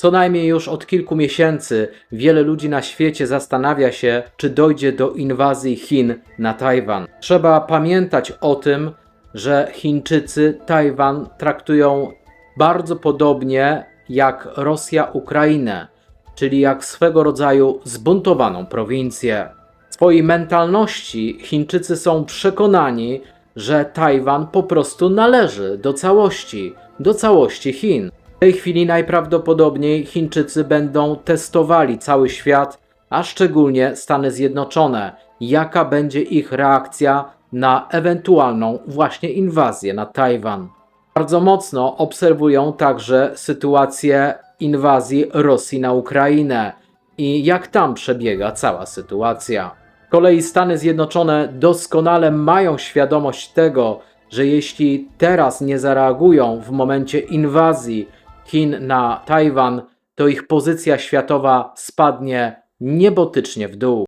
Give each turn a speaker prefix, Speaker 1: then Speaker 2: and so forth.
Speaker 1: Co najmniej już od kilku miesięcy wiele ludzi na świecie zastanawia się, czy dojdzie do inwazji Chin na Tajwan. Trzeba pamiętać o tym, że Chińczycy Tajwan traktują bardzo podobnie jak Rosja Ukrainę, czyli jak swego rodzaju zbuntowaną prowincję. W swojej mentalności Chińczycy są przekonani, że Tajwan po prostu należy do całości, do całości Chin. W tej chwili najprawdopodobniej Chińczycy będą testowali cały świat, a szczególnie Stany Zjednoczone, jaka będzie ich reakcja na ewentualną właśnie inwazję na Tajwan. Bardzo mocno obserwują także sytuację inwazji Rosji na Ukrainę i jak tam przebiega cała sytuacja. Z kolei Stany Zjednoczone doskonale mają świadomość tego, że jeśli teraz nie zareagują w momencie inwazji Chin na Tajwan, to ich pozycja światowa spadnie niebotycznie w dół.